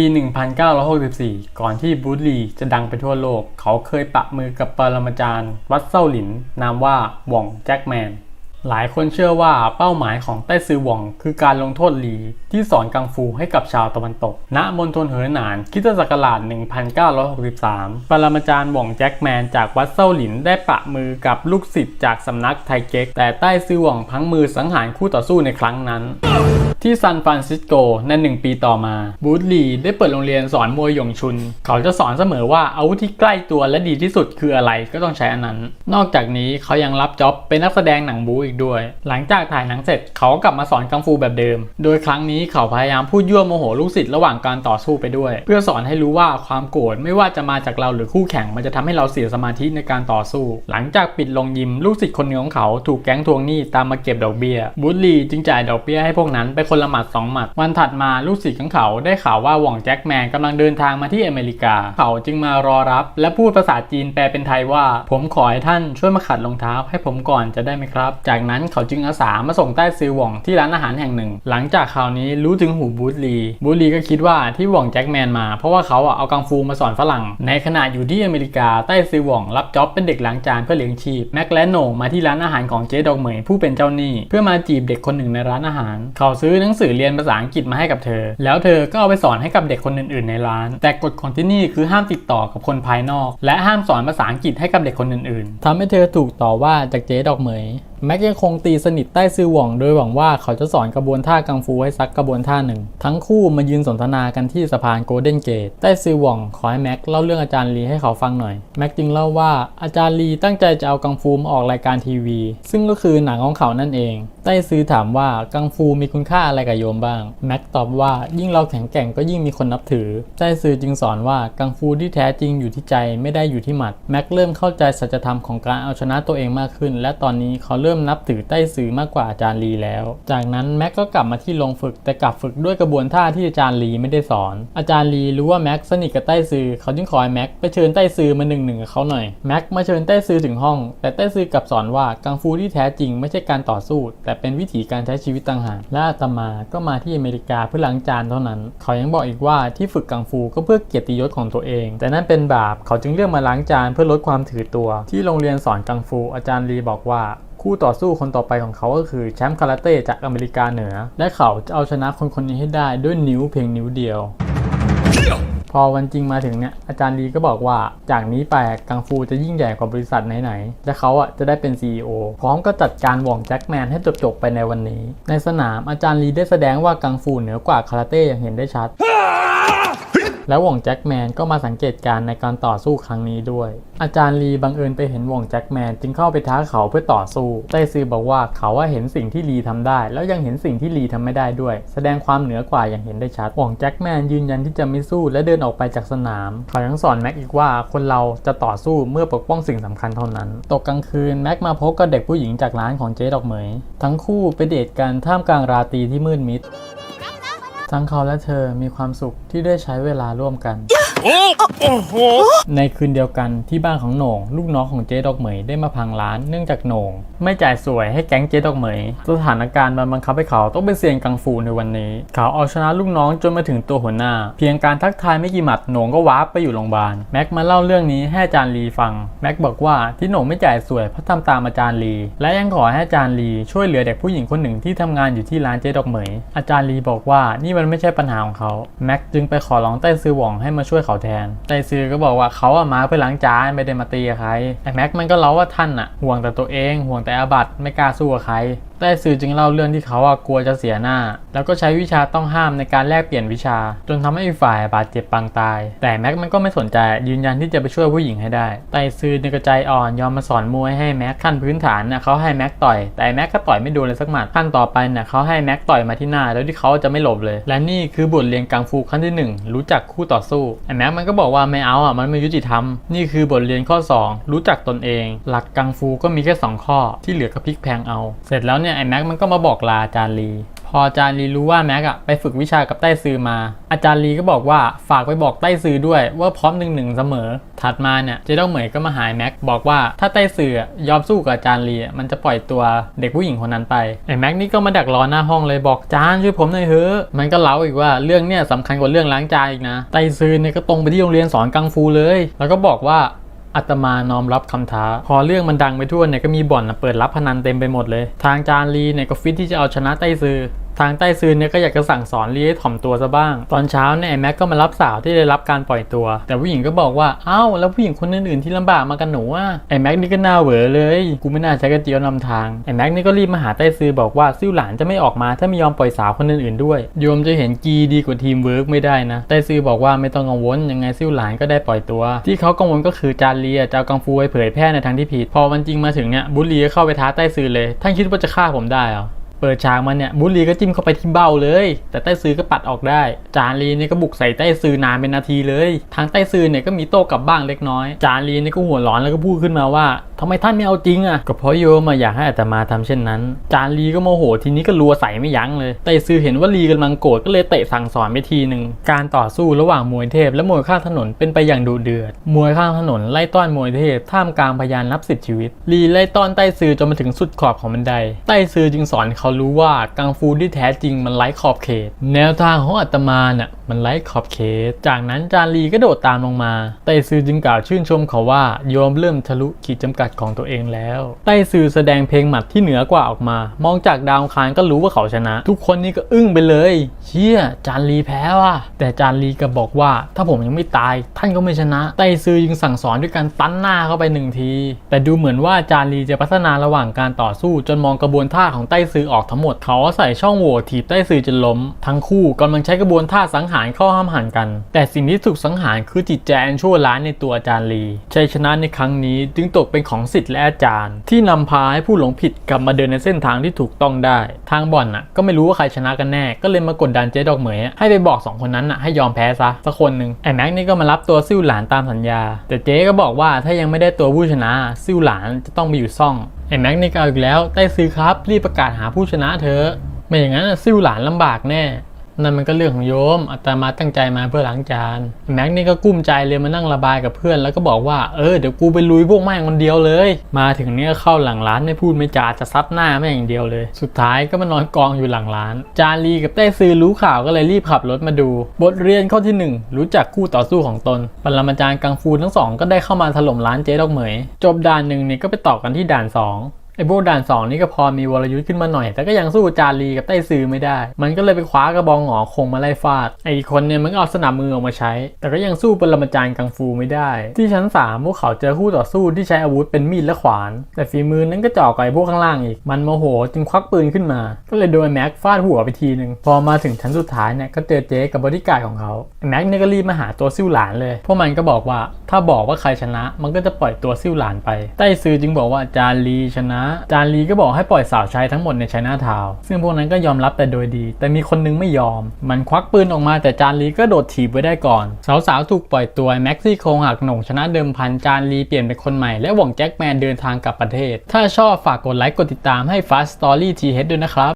ปี 1964 ก่อนที่บรูซลีจะดังไปทั่วโลก เขาเคยปะมือกับปรมาจารย์ วัดเซาหลิน นามว่าหว่องแจ็คแมน หลายคนเชื่อว่าเป้าหมายของไต้ซือหว่อง คือการลงโทษหลีที่สอนกังฟูให้กับชาวตะวันตก ณ มณฑลเหอหนานคิตศักราช 1963 ปรมาจารย์หว่องแจ็คแมนจากวัดเซาหลินได้ปะมือกับลูกศิษย์จากสำนักไทเก๊ก แต่ใต้ซือหว่องพังมือสังหารคู่ต่อสู้ในครั้งนั้น ที่ซานฟรานซิสโกในหนึ่งปีต่อมา บูธลีได้เปิดโรงเรียนสอนมวยหยงชุน เขาจะสอนเสมอว่าอาวุธที่ใกล้ตัวและดีที่สุดคืออะไรก็ต้องใช้อันนั้น นอกจากนี้เขายังรับจ็อบเป็นนักแสดงหนังบูอีกด้วย หลังจากถ่ายหนังเสร็จเขากลับมาสอนกังฟูแบบเดิม โดยครั้งนี้เขาพยายามพูดยั่วโมโหลูกศิษย์ระหว่างการต่อสู้ไปด้วย เพื่อสอนให้รู้ว่าความโกรธไม่ว่าจะมาจากเราหรือคู่แข่งมันจะทำให้เราเสียสมาธิในการต่อสู้ หลังจากปิดลงยิมลูกศิษย์คนหนึงของเขาถูกแก๊งทวงหนี้ตามมาเก็บดอกเบี้ยบูธลีจึงจ่ายดอกเบี้ยให้พวกนั้นไปคนละหมัดสองหมัด วันถัดมาลูกศิษย์ของเขาได้ข่าวว่าหว่องแจ็คแมนกำลังเดินทางมาที่อเมริกา เขาจึงมารอรับ และพูดภาษาจีนแปลเป็นไทยว่า ผมขอให้ท่านช่วยมาขัดรองเท้าให้ผมก่อนจะได้ไหมครับ จากนั้นเขาจึงอาสามาส่งใต้ซือหว่องที่ร้านอาหารแห่งหนึ่ง หลังจากข่าวนี้รู้ถึงหูบูธลีบูธลีก็คิดว่าที่หว่องแจ็คแมนมา เพราะว่าเขาเอากังฟูมาสอนฝรั่ง ในขณะอยู่ที่อเมริกาใต้ซือหว่องรับจ็อบเป็นเด็กล้างจานเพื่อเลี้ยงชีพแม็กและโหน่งมาที่ร้านอาหารของเจ๊ดอกเหมยผู้เป็นเจ้าหนี้ เพื่อมาจีบเด็กคนหนึ่งในร้านอาหาร เขาซื้ออหนังสือเรียนภาษาอังกฤษมาให้กับเธอ แล้วเธอก็เอาไปสอนให้กับเด็กคนอื่น ๆในร้าน แต่กฎของที่นี่คือห้ามติดต่อกับคนภายนอก และห้ามสอนภาษาอังกฤษให้กับเด็กคนอื่น ๆทำให้เธอถูกต่อว่าจากเจ๊ดอกเหมยแม็กยังคงตีสนิทใต้ซือหว่องโดยหวังว่าเขาจะสอนกระบวนท่ากังฟูให้สักกระบวนท่าหนึ่ง ทั้งคู่มายืนสนทนากันที่สะพานโกลเด้นเกตใต้ซือหว่องขอให้แม็กเล่าเรื่องอาจารย์ลีให้เขาฟังหน่อยแม็กจึงเล่าว่าอาจารย์ลีตั้งใจจะเอากังฟูมาออกรายการทีวี ซึ่งก็คือหนังของเขานั่นเองใต้ซือถามว่ากังฟูมีคุณค่าอะไรกับโยมบ้างแม็กตอบว่ายิ่งเราแข็งแกร่งก็ยิ่งมีคนนับถือใต้ซือจึงสอนว่ากังฟูที่แท้จริงอยู่ที่ใจไม่ได้อยู่ที่หมัดแม็กเริ่มเข้าใจสัจธรรมของการเอาชนะตัวเองมากขึ้น และตอนนี้เขาเเริ่มนับถือใต้ซือมากกว่าอาจารย์ลีแล้ว จากนั้นแม็กก็กลับมาที่โรงฝึกแต่กลับฝึกด้วยกระบวนท่าที่อาจารย์ลีไม่ได้สอน อาจารย์ลีรู้ว่าแม็กสนิทกับใต้ซือเขาจึงขอให้แม็กไปเชิญใต้ซือมาหนึ่งหนึ่งกับเขาหน่อยแม็กมาเชิญใต้ซือถึงห้อง แต่ใต้ซือกลับสอนว่ากังฟูที่แท้จริงไม่ใช่การต่อสู้ แต่เป็นวิถีการใช้ชีวิตต่างหากและอาตมาก็มาที่อเมริกาเพื่อล้างจานเท่านั้น เขายังบอกอีกว่าที่ฝึกกังฟูก็เพื่อเกียรติยศของตัวเอง แต่นั่นเป็นบาปเขาจึงเลือกมาล้างจานเพื่อลดความถือตัว ที่โรงเรียนสอนกังฟูอาจารย์ลีบอกว่า คู่ต่อสู้คนต่อไปของเขาก็คือแชมป์คาราเต้จากอเมริกาเหนือ และเขาจะเอาชนะคนคนนี้ให้ได้ด้วยนิ้วเพียงนิ้วเดียว พอวันจริงมาถึงเนี่ยอาจารย์ลีก็บอกว่าจากนี้ไปกังฟูจะยิ่งใหญ่กว่าบริษัทไหนๆ และเขาอะจะได้เป็น CEO พร้อมก็จัดการหว่องแจ็คแมนให้จบๆไปในวันนี้ ในสนามอาจารย์ลีได้แสดงว่ากังฟูเหนือกว่าคาราเต้อย่างเห็นได้ชัด แล้วว่องแจ็คแมนก็มาสังเกตการณ์ในการต่อสู้ครั้งนี้ด้วย อาจารย์ลีบังเอิญไปเห็นว่องแจ็คแมนจึงเข้าไปท้าเขาเพื่อต่อสู้ไต้ซือบอกว่าเขาว่าเห็นสิ่งที่ลีทำได้ แล้วยังเห็นสิ่งที่ลีทำไม่ได้ด้วย แสดงความเหนือกว่าอย่างเห็นได้ชัดว่องแจ็คแมนยืนยันที่จะไม่สู้และเดินออกไปจากสนาม เขายังสอนแม็กอีกว่าคนเราจะต่อสู้เมื่อปกป้องสิ่งสำคัญเท่านั้น ตกกลางคืนแม็กมาพบกับเด็กผู้หญิงจากร้านของเจ๊ดอกเหมย ทั้งคู่ไปเดทกันท่ามกลางราตรีที่มืดมิด ทั้งเขาและเธอมีความสุขที่ได้ใช้เวลาร่วมกัน ในคืนเดียวกันที่บ้านของโหน่ง ลูกน้องของเจ๊ดอกเหมยได้มาพังร้านเนื่องจากโหน่ง ไม่จ่ายสวยให้แก๊งเจ๊ดอกเหมย สถานการณ์มันบังคับให้เขาต้องเป็นเซียนกังฟูในวันนี้ เขาเอาชนะลูกน้องจนมาถึงตัวหัวหน้า เพียงการทักทายไม่กี่หมัดโหน่งก็วาร์ปไปอยู่โรงพยาบาลแม็กมาเล่าเรื่องนี้ให้อาจารย์ลีฟังแม็กบอกว่าที่โหน่งไม่จ่ายสวยเพราะทำตามอาจารย์ลี และยังขอให้อาจารย์ลีช่วยเหลือเด็กผู้หญิงคนหนึ่งที่ทำงานอยู่ที่ร้านเจ๊ดอกเหมย อาจารย์ลีบอกว่านี่มันไม่ใช่ปัญหาของเขาแม็กจึงไปขอร้องไต้ซือหว่องให้มาช่วยเขาแทนไตซือก็บอกว่าเขาอะมาเพื่อล้างจานไม่ได้มาตีใครไอ้แม็กมันก็เล่าว่าท่านอะห่วงแต่ตัวเอง ห่วงแต่อาบัตไม่กล้าสู้กับใครใต้ซื่อจึงเล่าเรื่องที่เขาอะกลัวจะเสียหน้า แล้วก็ใช้วิชาต้องห้ามในการแลกเปลี่ยนวิชา จนทำให้อีกฝ่ายบาดเจ็บปางตาย แต่แม็กมันก็ไม่สนใจยืนยันที่จะไปช่วยผู้หญิงให้ได้ ไต้ซื่อในกระใจอ่อนยอมมาสอนมวยให้แม็กขั้นพื้นฐานน่ะเขาให้แม็กต่อย แต่แม็กก็ต่อยไม่โดนเลยสักหมัดขั้นต่อไปน่ะเขาให้แม็กต่อยมาที่หน้าแล้วที่เขาจะไม่หลบเลย และนี่คือบทเรียนกังฟูขั้นที่หนึ่งรู้จักคู่ต่อสู้ไอ้แม็กมันก็บอกว่าไม่เอาอะมันไม่ยุติธรรม นี่คือบทเรียนข้อสองรู้จักตนเอง หลักกังฟูก็มีแค่สองข้อที่เหลือก็พลิกแพงเอา เสร็จแล้วเนี่ยไอ้แม็กมันก็มาบอกลาอาจารย์ลี พออาจารย์ลีรู้ว่าแม็กอะไปฝึกวิชากับใต้ซือมา อาจารย์ลีก็บอกว่าฝากไปบอกใต้ซือด้วยว่าพร้อมหนึ่งหนึ่งเสมอ ถัดมาเนี่ยเจ๊ต้องเหมยก็มาหายแม็กบอกว่าถ้าใต้ซือยอมสู้กับอาจารย์ลีมันจะปล่อยตัวเด็กผู้หญิงคนนั้นไปไอ้แม็กนี่ก็มาดักรอหน้าห้องเลยบอกจานช่วยผมหน่อยเถอะมันก็เล่าอีกว่าเรื่องเนี่ยสำคัญกว่าเรื่องล้างจานอีกนะใต้ซือเนี่ยก็ตรงไปที่โรงเรียนสอนกังฟูเลย แล้วก็บอกว่า อาตมาน้อมรับคำท้า พอเรื่องมันดังไปทั่วเนี่ยก็มีบ่อนเปิดรับพนันเต็มไปหมดเลย ทางจานลีเนี่ยก็ฟิตที่จะเอาชนะไต้ซือ ทางใต้ซือเนี่ยก็อยากจะสั่งสอนลีให้ถ่อมตัวซะบ้าง ตอนเช้าเนี่ยแม็กก็มารับสาวที่ได้รับการปล่อยตัว แต่ผู้หญิงก็บอกว่าเอ้าแล้วผู้หญิงคนอื่นๆที่ลำบากมากันหนูอะไอ้แม็กนี่ก็น้าเหวอเลย กูไม่น่าใช้กระเจียวนำทางไอ้แม็กนี่ก็รีบมาหาใต้ซือบอกว่าซิ่วหลานจะไม่ออกมาถ้าไม่ยอมปล่อยสาวคนอื่นๆด้วย โยมจะเห็นกีดีกว่าทีมเวิร์กไม่ได้นะใต้ซือบอกว่าไม่ต้องกังวลยังไงซิ่วหลานก็ได้ปล่อยตัว ที่เขากังวลก็คือจานเลียจะเอากังฟูไปเผยแพร่ในทางที่ผิด พอวันจริงมาถึงเนี่ยบุลลีก็เข้าไปท้าใต้ซือเลยท่านคิดว่าจะฆ่าผมได้เหรอ เปิดฉากมันเนี่ยบุลลีก็จิ้มเข้าไปที่เบ้าเลย แต่ใต้ซื้อก็ปัดออกได้ จานลีเนี่ยก็บุกใส่ใต้ซื้อนานเป็นนาทีเลย ทางใต้ซื้อเนี่ยก็มีโต้กลับบ้างเล็กน้อย จานลีเนี่ยก็หัวร้อนแล้วก็พูดขึ้นมาว่าทำไมท่านไม่เอาจริงอะก็เพราะโยมาอยากให้อาตมาทำเช่นนั้น จานลีก็โมโหทีนี้ก็รัวใส่ไม่ยั้งเลยใต้ซือเห็นว่าลีกำลังโกรธก็เลยเตะสั่งสอนไปทีหนึ่งการต่อสู้ระหว่างมวยเทพ และมวยข้างถนนเป็นไปอย่างดุเดือด มวยข้างถนนไล่ต้อนมวยเทพท่ามกลางพยานนับสิบชีวิต ลีไล่ต้อนใต้ซือจนมาถึงสุดขอบของบันไดใต้ซือจึงสอนเขารู้ว่ากังฟูที่แท้จริงมันไร้ขอบเขต แนวทางของอาตมาน่ะมันไร้ขอบเขต จากนั้นจานลีก็โดดตามลงมา ไต้ซือจึงกล่าวชื่นชมเขาว่าโยมเริ่มทะลุขีดจำกัดของตัวเองแล้ว ไต้ซือแสดงเพลงหมัดที่เหนือกว่าออกมา มองจากดาวคารก็รู้ว่าเขาชนะ ทุกคนนี่ก็อึ้งไปเลย เชี่ยจานลีแพ้ว่ะ แต่จานลีก็บอกว่าถ้าผมยังไม่ตาย ท่านก็ไม่ชนะ ไต้ซือจึงสั่งสอนด้วยการตั้นหน้าเข้าไปหนึ่งที แต่ดูเหมือนว่าจานลีจะพัฒนาระหว่างการต่อสู้ จนมองกระบวนท่าของไต้ซือออกทั้งหมด เขาใส่ช่องโหว่ถีบไต้ซือจนล้ม ทั้งคู่กำลังใช้กระบวนท่าสังหารเข้าห้ามหันกัน แต่สิ่งที่ถูกสังหารคือจิตใจอันชั่วร้ายในตัวอาจารย์ลีชัยชนะในครั้งนี้จึงตกเป็นของสิทธิ์และอาจารย์ ที่นำพาให้ผู้หลงผิดกลับมาเดินในเส้นทางที่ถูกต้องได้ ทางบ่อนน่ะก็ไม่รู้ว่าใครชนะกันแน่ ก็เลยมากดดันเจ๊ดอกเหมยให้ไปบอกสองคนนั้นน่ะให้ยอมแพ้ซะสักคนหนึ่งไอ้แม็กนี่ก็มารับตัวซิ่วหลานตามสัญญา แต่เจ๊ก็บอกว่าถ้ายังไม่ได้ตัวผู้ชนะซิ่วหลานจะต้องไปอยู่ซ่องไอ้แม็กนี่ก็เอาอีกแล้วใต้ซื้อครับรีบประกาศหาผู้ชนะเถอะไม่อย่างนั้นซิ่วหลานลำบากแน่ นั่นมันก็เรื่องของโยมอาตมาตั้งใจมาเพื่อล้างจานแม็กนี่ก็กุ้มใจเลยมานั่งระบายกับเพื่อน แล้วก็บอกว่าเออเดี๋ยวกูไปลุยพวกแม่งคนเดียวเลย มาถึงเนี่ยเข้าหลังร้านไม่พูดไม่จาจะซัดหน้าแม่งอย่างเดียวเลย สุดท้ายก็มานอนกองอยู่หลังร้าน จารีกับเต้ซือรู้ข่าวก็เลยรีบขับรถมาดู บทเรียนข้อที่หนึ่งรู้จักคู่ต่อสู้ของตนปรมาจารย์กังฟูทั้งสองก็ได้เข้ามาถล่มร้านเจ๊ดอกเหมย จบด่านหนึ่งเนี่ยก็ไปต่อกันที่ด่านสอง ไอ้พวกด่านสองนี่ก็พอมีวรยุทธ์ขึ้นมาหน่อย แต่ก็ยังสู้จารีกับไต้ซือไม่ได้ มันก็เลยไปคว้ากระบองหงอคงมาไล่ฟาด ไอ้คนเนี่ยมันก็เอาสนับมือออกมาใช้ แต่ก็ยังสู้ปรมาจารย์กังฟูไม่ได้ ที่ชั้นสามพวกเขาเจอคู่ต่อสู้ที่ใช้อาวุธเป็นมีดและขวาน แต่ฝีมือนั้นก็จ่อกับไอ้พวกข้างล่างอีก มันโมโหจึงควักปืนขึ้นมา ก็เลยโดนแม็กฟาดหัวไปทีหนึ่งพอมาถึงชั้นสุดท้ายเนี่ยก็เจอเจ๊กับบริการของเขา แม็กเนี่ยก็รีบมาหาตัวซิ่วหลานเลย พวกมันก็บอกว่าถ้าบอกว่าใครชนะ มันก็จะปล่อยตัวซิ่วหลานไป ไต้ซือจึงบอกว่าจานลีชนะจานลีก็บอกให้ปล่อยสาวใช้ทั้งหมดในไชน่าทาวน์ซึ่งพวกนั้นก็ยอมรับแต่โดยดี แต่มีคนนึงไม่ยอม มันควักปืนออกมาแต่จานลีก็โดดถีบไว้ได้ก่อน สาวๆถูกปล่อยตัวแม็กซี่โครงหักหน่งชนะเดิมพันจานลีเปลี่ยนเป็นคนใหม่และหว่องแจ็คแมนเดินทางกลับประเทศ ถ้าชอบฝากกดไลค์กดติดตามให้ Fast Story TH ด้วยนะครับ